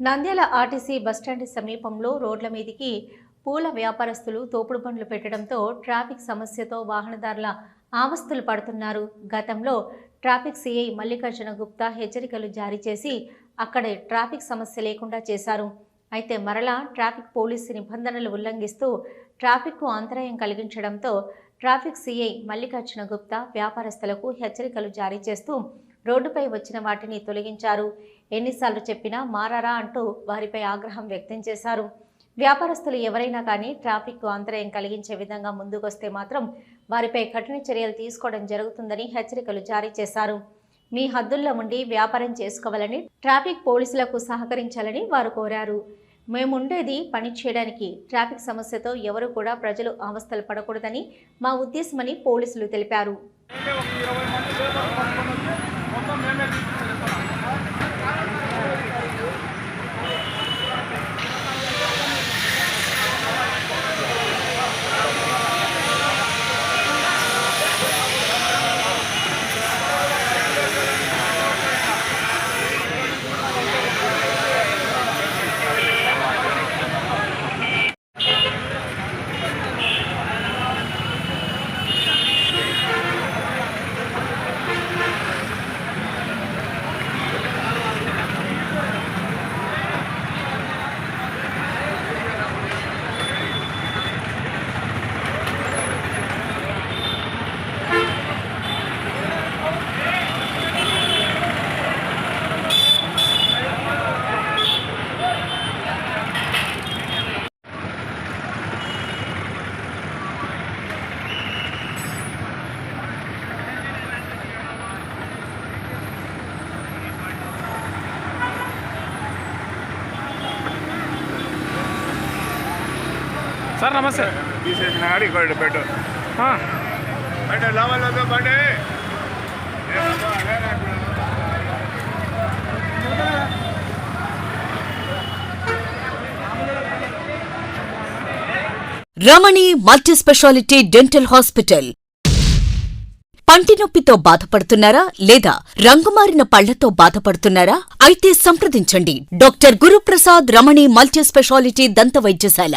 Nandyal RTC bus stand సమీపంలో రోడ్ల మీదికి పూల వ్యాపారస్తులు తోపుడు బండ్లు పెట్టడంతో ట్రాఫిక్ సమస్యతో వాహనదారుల ఆవస్థలు పడుతున్నారు. గతంలో ట్రాఫిక్ సిఐ మల్లికార్జున గుప్తా హెచ్చరికలు జారీ చేసి అక్కడే ట్రాఫిక్ సమస్య లేకుండా చేశారు. అయితే మరలా ట్రాఫిక్ పోలీసు నిబంధనలు ఉల్లంఘిస్తూ ట్రాఫిక్కు అంతరాయం కలిగించడంతో ట్రాఫిక్ సిఐ మల్లికార్జున గుప్తా వ్యాపారస్తులకు హెచ్చరికలు జారీ చేస్తూ రోడ్డుపై వచ్చిన వాటిని తొలగించారు. ఎన్నిసార్లు చెప్పినా మారారా అంటూ వారిపై ఆగ్రహం వ్యక్తం చేశారు. వ్యాపారస్తులు ఎవరైనా కానీ ట్రాఫిక్కు అంతరాయం కలిగించే విధంగా ముందుకొస్తే మాత్రం వారిపై కఠిన చర్యలు తీసుకోవడం జరుగుతుందని హెచ్చరికలు జారీ చేశారు. మీ హద్దుల్లో ఉండి వ్యాపారం చేసుకోవాలని ట్రాఫిక్ పోలీసులకు సహకరించాలని వారు కోరారు. మేముండేది పని చేయడానికి ట్రాఫిక్ సమస్యతో ఎవరు కూడా ప్రజలు అవస్థలు పడకూడదని మా ఉద్దేశమని పోలీసులు తెలిపారు. సార్ నమస్తే. తీసేసిన కాడ ఇక్కడ పెట్టు. అంటే లెవెల్ బండి Ramani multi speciality dental hospital. పంటి నొప్పితో బాధపడుతున్నారా లేదా రంగుమారిన పళ్ళతో బాధపడుతున్నారా? అయితే సంప్రదించండి. Doctor Guruprasad Ramani multi speciality దంత వైద్యశాల.